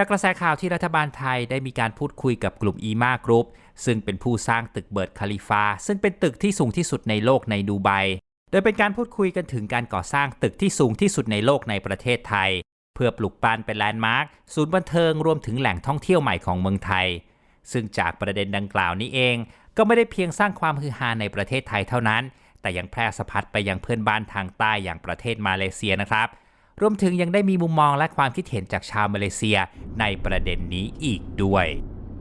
จากกระแสข่าวที่รัฐบาลไทยได้มีการพูดคุยกับกลุ่มอีมากรุ๊ปซึ่งเป็นผู้สร้างตึกเบิร์ดคาลิฟา ซึ่งเป็นตึกที่สูงที่สุดในโลกในดูไบ โดยเป็นการพูดคุยกันถึงการก่อสร้างตึกที่สูงที่สุดในโลกในประเทศไทย เพื่อปลุกปั้นเป็นแลนด์มาร์คศูนย์บันเทิงรวมถึงแหล่งท่องเที่ยวใหม่ของเมืองไทย ซึ่งจากประเด็นดังกล่าวนี้เอง ก็ไม่ได้เพียงสร้างความฮือฮาในประเทศไทยเท่านั้น แต่ยังแพร่สะพัดไปยังเพื่อนบ้านทางใต้อย่างประเทศมาเลเซียนะครับ รวมถึงยังได้มีมุมมองและความคิดเห็นจากชาวมาเลเซียในประเด็นนี้อีกด้วย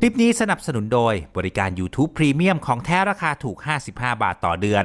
คลิปนี้สนับสนุนโดยบริการ YouTube Premium ของแท้ราคาถูก 55 บาทต่อเดือน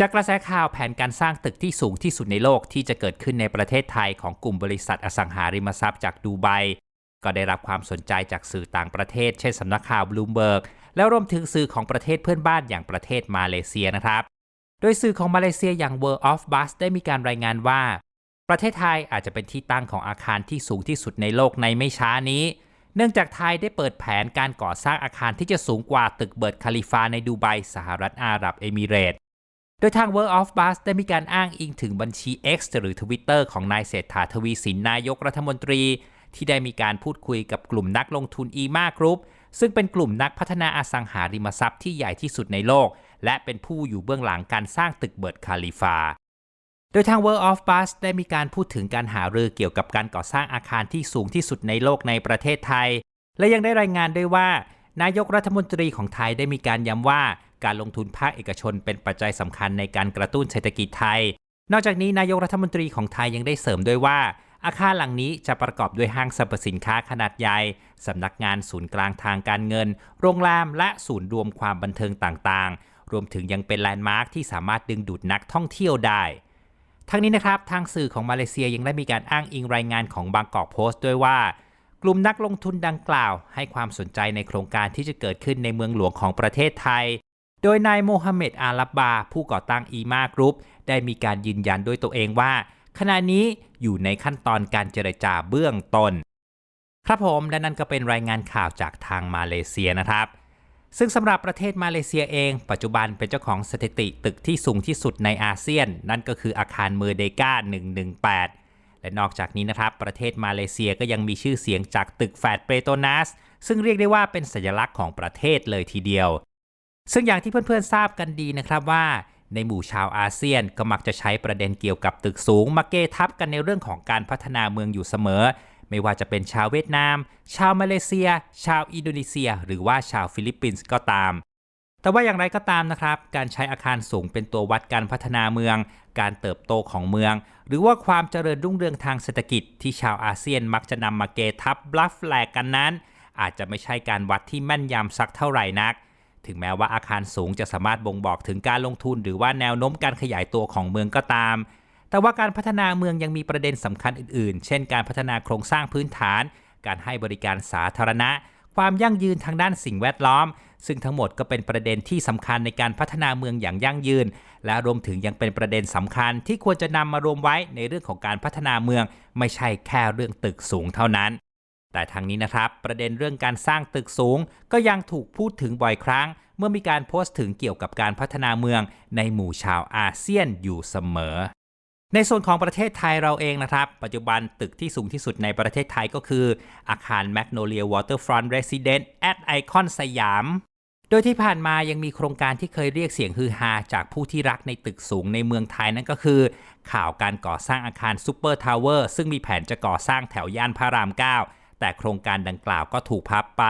จากกระแสข่าวแผนการสร้างตึกที่สูงที่สุดในโลกที่จะเกิดขึ้นในประเทศไทยของกลุ่มบริษัทอสังหาริมทรัพย์จากดูไบก็ได้รับความสนใจจากสื่อต่างประเทศ เช่นสำนักข่าวบลูมเบิร์กแล้วรวมถึงสื่อของประเทศเพื่อนบ้านอย่างประเทศมาเลเซียนะครับ โดยสื่อของมาเลเซียอย่าง World of Bus ได้มีการรายงานว่า ประเทศไทยอาจจะเป็นที่ตั้งของอาคารที่สูงที่สุดในโลกในไม่ช้านี้ เนื่องจากไทยได้เปิดแผนการก่อสร้างอาคารที่จะสูงกว่าตึกเบิร์ดคาลิฟาในดูไบสหรัฐอาหรับเอมิเรต โดยทาง World of Bus ได้มีการอ้างอิงถึงบัญชี X หรือ Twitter ของนายเศรษฐาทวีสินนายกรัฐมนตรี ที่ได้มีการพูดคุยกับกลุ่มนักลงทุน EMA Group ซึ่งเป็นกลุ่มนักพัฒนาอสังหาริมทรัพย์ที่ใหญ่ที่สุดในโลก และเป็นผู้อยู่เบื้องหลังการสร้างตึกเบิร์ดคาลิฟา โดยทาง World of Bus ได้มีการพูดถึงการหารือเกี่ยวกับการก่อสร้างอาคารที่สูงที่สุดในโลกในประเทศไทย และยังได้รายงานด้วยว่านายกรัฐมนตรีของไทยได้มีการย้ำว่าการลงทุนภาคเอกชนเป็นปัจจัยสำคัญในการกระตุ้นเศรษฐกิจไทย นอกจากนี้นายกรัฐมนตรีของไทยยังได้เสริมด้วยว่า อาคารหลังนี้จะประกอบด้วยห้างสรรพสินค้าขนาดใหญ่สำนักงานศูนย์กลางทางการเงิน โรงแรมและศูนย์รวมความบันเทิงต่างๆ รวมถึงยังเป็นแลนด์มาร์คที่สามารถดึงดูดนักท่องเที่ยวได้ทั้งนี้นะครับ ทางสื่อของมาเลเซียยังได้มีการอ้างอิงรายงานของบางกอกโพสต์ด้วยว่า กลุ่มนักลงทุนดังกล่าว ให้ความสนใจในโครงการที่จะเกิดขึ้นในเมืองหลวงของประเทศไทย โดยนายโมฮัมเหม็ดอาลับบา ผู้ก่อตั้งอีมากรุ๊ปได้มีการยืนยันด้วยตัวเองว่า ขณะนี้อยู่ในขั้นตอนการเจรจาเบื้องต้น ครับผมและนั่นก็เป็นรายงานข่าวจากทางมาเลเซียนะครับ ซึ่งสำหรับประเทศมาเลเซียเอง ปัจจุบันเป็นเจ้าของสถิติตึกที่สูงที่สุดในอาเซียน นั่นก็คืออาคารเมอร์เดกา118 และนอกจากนี้นะครับ ประเทศมาเลเซียก็ยังมีชื่อเสียงจากตึกแฟดเปโตนัสซึ่งเรียกได้ว่าเป็นสัญลักษณ์ของประเทศเลยทีเดียว ซึ่งอย่างที่เพื่อนๆทราบกันดีนะครับว่าในหมู่ชาวอาเซียนก็มักจะใช้ประเด็นเกี่ยวกับตึกสูงมาเกทับกันในเรื่องของการพัฒนาเมืองอยู่เสมอ ไม่ว่าจะเป็นชาวเวียดนาม ชาวมาเลเซีย ชาวอินโดนีเซีย หรือว่าชาวฟิลิปปินส์ก็ตาม แต่ว่าอย่างไรก็ตามนะครับ การใช้อาคารสูงเป็นตัววัดการพัฒนาเมือง การเติบโตของเมือง หรือว่าความเจริญรุ่งเรืองทางเศรษฐกิจที่ชาวอาเซียนมักจะนำมาเกทับบลัฟแฟลกกันนั้น อาจจะไม่ใช่การวัดที่แม่นยำสักเท่าไหร่นัก ถึงแม้ว่าอาคารสูงจะสามารถบ่งบอกถึงการลงทุน หรือว่าแนวโน้มการขยายตัวของเมืองก็ตาม แต่ว่าการพัฒนาเมืองยังมีประเด็นสำคัญอื่นๆ เช่น การพัฒนาโครงสร้างพื้นฐาน การให้บริการสาธารณะ ความยั่งยืนทางด้านสิ่งแวดล้อม ซึ่งทั้งหมดก็เป็นประเด็นที่สำคัญในการพัฒนาเมืองอย่างยั่งยืน และรวมถึงยังเป็นประเด็นสำคัญที่ควรจะนำมารวมไว้ในเรื่องของการพัฒนาเมือง ไม่ใช่แค่เรื่องตึกสูงเท่านั้น แต่ทางนี้นะครับ ประเด็นเรื่องการสร้างตึกสูง ก็ยังถูกพูดถึงบ่อยครั้ง เมื่อมีการโพสต์ถึงเกี่ยวกับการพัฒนาเมือง ในหมู่ชาวอาเซียนอยู่เสมอ ในส่วนของประเทศไทยเราเองนะครับ ปัจจุบันตึกที่สูงที่สุดในประเทศไทยก็คือ อาคาร Magnolia Waterfront Residence at Icon สยามโดยที่ผ่านมายังมีโครงการที่เคยเรียกเสียงฮือฮาจากผู้ที่รักในตึกสูงในเมืองไทยนั่นก็คือ ข่าวการก่อสร้างอาคารซูเปอร์ทาวเวอร์ซึ่งมีแผนจะก่อสร้างแถวย่านพระราม 9 แต่โครงการดังกล่าวก็ถูกพับไป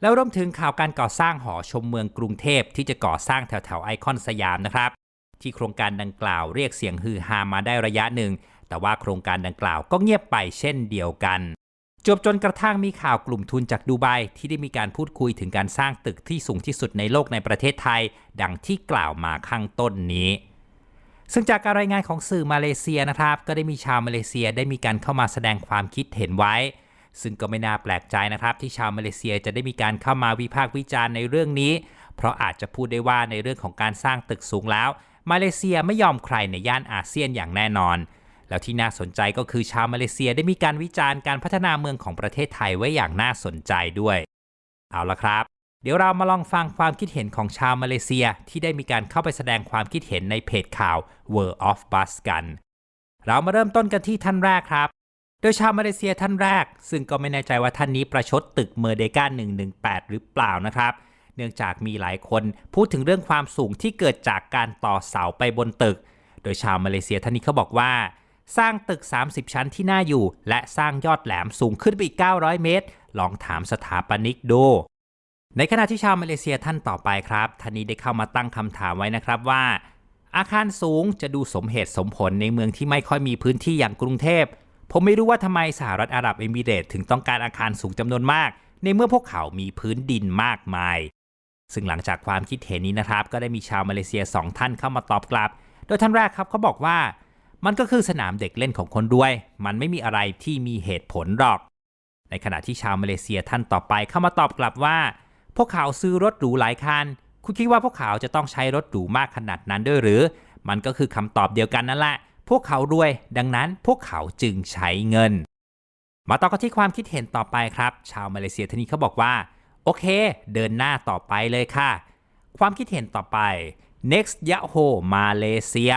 แล้วรวมถึงข่าวการก่อสร้างหอชมเมืองกรุงเทพที่จะก่อสร้างแถวแถวไอคอนสยามนะครับ ที่โครงการดังกล่าวเรียกเสียงฮือฮามาได้ระยะหนึ่ง แต่ว่าโครงการดังกล่าวก็เงียบไปเช่นเดียวกันจบจนกระทั่งมีข่าวกลุ่มทุนจากดูไบที่ได้มีการพูดคุยถึงการสร้างตึกที่สูงที่สุดในโลกในประเทศไทย ดังที่กล่าวมาข้างต้นนี้ ซึ่งจากการรายงานของสื่อมาเลเซียนะครับ ก็ได้มีชาวมาเลเซียได้มีการเข้ามาแสดงความคิดเห็นไว้ ซึ่งก็ไม่น่าแปลกใจนะครับ ที่ชาวมาเลเซียจะได้มีการเข้ามาวิพากษ์วิจารณ์ในเรื่องนี้ เพราะอาจจะพูดได้ว่าในเรื่องของการสร้างตึกสูงแล้ว มาเลเซียไม่ยอมใครในย่านอาเซียนอย่างแน่นอน แล้วที่น่าสนใจก็คือชาวมาเลเซียได้มีการวิจารณ์การพัฒนาเมืองของประเทศไทยไว้อย่างน่าสนใจด้วย เอาละครับ เดี๋ยวเรามาลองฟังความคิดเห็นของชาวมาเลเซีย ที่ได้มีการเข้าไปแสดงความคิดเห็นในเพจข่าว World of Bus กัน เรามาเริ่มต้นกันที่ท่านแรกครับ โดยชาวมาเลเซียท่านแรก ซึ่งก็ไม่แน่ใจว่าท่านนี้ประชดตึกเมอร์เดกา118 หรือเปล่านะครับ เนื่องจากมีหลายคนพูดถึงเรื่องความสูงที่เกิดจากการต่อเสาไปบนตึก โดยชาวมาเลเซียท่านนี้เขาบอกว่า สร้างตึก 30 ชั้นที่น่าอยู่ และสร้างยอดแหลมสูงขึ้นไปอีก 900 เมตร ลองถามสถาปนิกดูในขณะที่ชาวมาเลเซียท่านต่อไปครับท่านนี้ได้เข้ามาตั้งคำถามไว้นะครับว่า อาคารสูงจะดูสมเหตุสมผลในเมืองที่ไม่ค่อยมีพื้นที่อย่างกรุงเทพ ผมไม่รู้ว่าทำไมสหรัฐอาหรับเอมิเรต์ถึงต้องการอาคารสูงจำนวนมาก ในเมื่อพวกเขามีพื้นดินมากมาย ซึ่งหลังจากความคิดเห็นนี้นะครับ ก็ได้มีชาวมาเลเซียสองท่านเข้ามาตอบกลับ โดยท่านแรกครับเขาบอกว่า มันก็คือสนามเด็กเล่นของคนรวย มันไม่มีอะไรที่มีเหตุผลหรอก ในขณะที่ชาวมาเลเซียท่านต่อไปเข้ามาตอบกลับว่า พวกเขาซื้อรถหรูหลายคันคุณคิดว่าพวกเขาจะต้องใช้รถหรูมากขนาดนั้นด้วยหรือ มันก็คือคำตอบเดียวกันนั่นแหละ พวกเขารวย ดังนั้นพวกเขาจึงใช้เงิน มาต่อกันที่ความคิดเห็นต่อไปครับ ชาวมาเลเซียท่านนี้เขาบอกว่า โอเค เดินหน้าต่อไปเลยค่ะ ความคิดเห็นต่อไป next Yahoo มาเลเซีย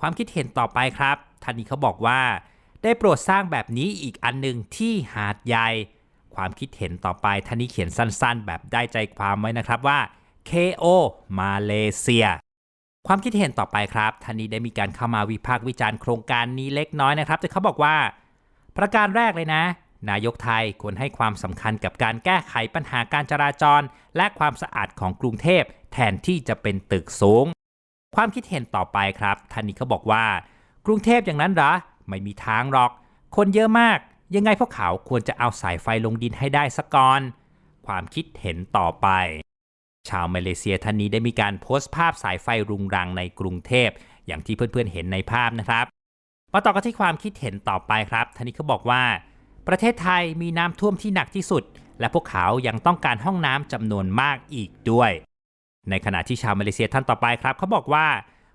ความคิดเห็นต่อไปครับท่านนี้เขาบอกว่า ได้โปรดสร้างแบบนี้อีกอันหนึ่งที่หาดใหญ่ ความคิดเห็นต่อไปท่านนี้เขียนสั้นๆ แบบได้ใจความไว้นะครับว่า KO มาเลเซีย ความคิดเห็นต่อไปครับท่านนี้ได้มีการเข้ามาวิพากษ์วิจารณ์โครงการนี้เล็กน้อยนะครับแต่เขาบอกว่า ประการแรกเลยนะ นายกไทยควรให้ความสำคัญกับการแก้ไขปัญหาการจราจร และความสะอาดของกรุงเทพ แทนที่จะเป็นตึกสูง ความคิดเห็นต่อไปครับท่านนี้เขาบอกว่า กรุงเทพอย่างนั้นหรอไม่มีทางหรอก คนเยอะมาก ยังไงพวกเขาควรจะเอาสายไฟลงดินให้ได้สักก่อนความคิดเห็นต่อไป ชาวมาเลเซียท่านนี้ได้มีการโพสต์ภาพสายไฟรุงรังในกรุงเทพ อย่างที่เพื่อนๆเห็นในภาพนะครับ มาต่อกันที่ความคิดเห็นต่อไปครับท่านนี้เขาบอกว่า ประเทศไทยมีน้ำท่วมที่หนักที่สุด และพวกเขายังต้องการห้องน้ำจำนวนมากอีกด้วย ในขณะที่ชาวมาเลเซียท่านต่อไปครับเขาบอกว่า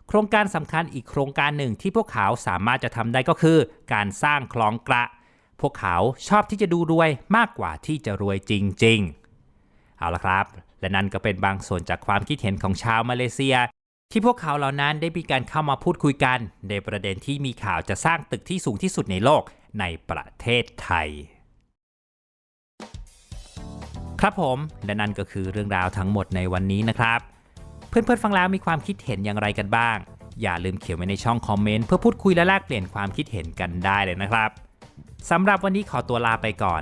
โครงการสำคัญอีกโครงการหนึ่งที่พวกเขาสามารถจะทำได้ก็คือ การสร้างคลองกระ พวกเขาชอบที่จะดูรวยมากกว่าที่จะรวยจริง ๆ เอาละครับ และนั่นก็เป็นบางส่วนจากความคิดเห็นของชาวมาเลเซีย ที่พวกเขาเหล่านั้นได้มีการเข้ามาพูดคุยกัน ในประเด็นที่มีข่าวจะสร้างตึกที่สูงที่สุดในโลกในประเทศไทย ครับผม และนั่นก็คือเรื่องราวทั้งหมดในวันนี้นะครับ เพื่อนๆฟังแล้วมีความคิดเห็นอย่างไรกันบ้าง อย่าลืมเขียนไว้ในช่องคอมเมนต์เพื่อพูดคุยและแลกเปลี่ยนความคิดเห็นกันได้เลยนะครับสำหรับวันนี้ขอตัวลาไปก่อน